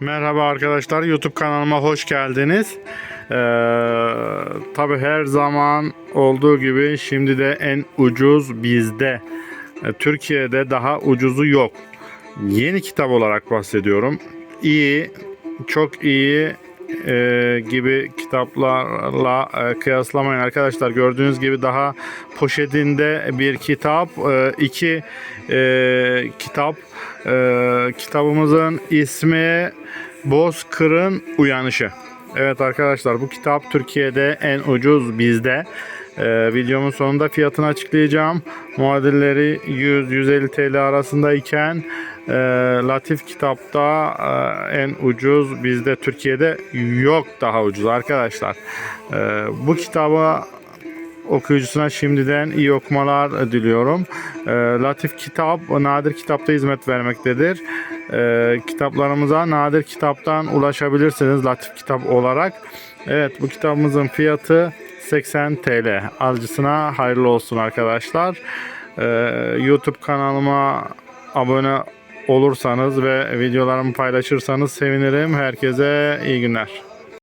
Merhaba arkadaşlar YouTube kanalıma hoş geldiniz. Ee, Tabi her zaman olduğu gibi şimdi de en ucuz bizde. Ee, Türkiye'de daha ucuzu yok. Yeni kitap olarak bahsediyorum. İyi, çok iyi e, gibi kitaplarla e, kıyaslamayın arkadaşlar. Gördüğünüz gibi daha poşetinde bir kitap, e, iki e, kitap. E, kitabımızın ismi Bozkır'ın Uyanışı. Evet arkadaşlar bu kitap Türkiye'de en ucuz bizde. Ee, videomun sonunda fiyatını açıklayacağım. Muadilleri 100-150 TL arasındayken e, Latif kitapta e, en ucuz bizde Türkiye'de yok daha ucuz arkadaşlar. Ee, bu kitaba okuyucusuna şimdiden iyi okumalar diliyorum. Ee, Latif Kitap nadir kitapta hizmet vermektedir. Ee, kitaplarımıza nadir kitaptan ulaşabilirsiniz Latif Kitap olarak. Evet bu kitabımızın fiyatı 80 TL. Alıcısına hayırlı olsun arkadaşlar. Ee, YouTube kanalıma abone olursanız ve videolarımı paylaşırsanız sevinirim. Herkese iyi günler.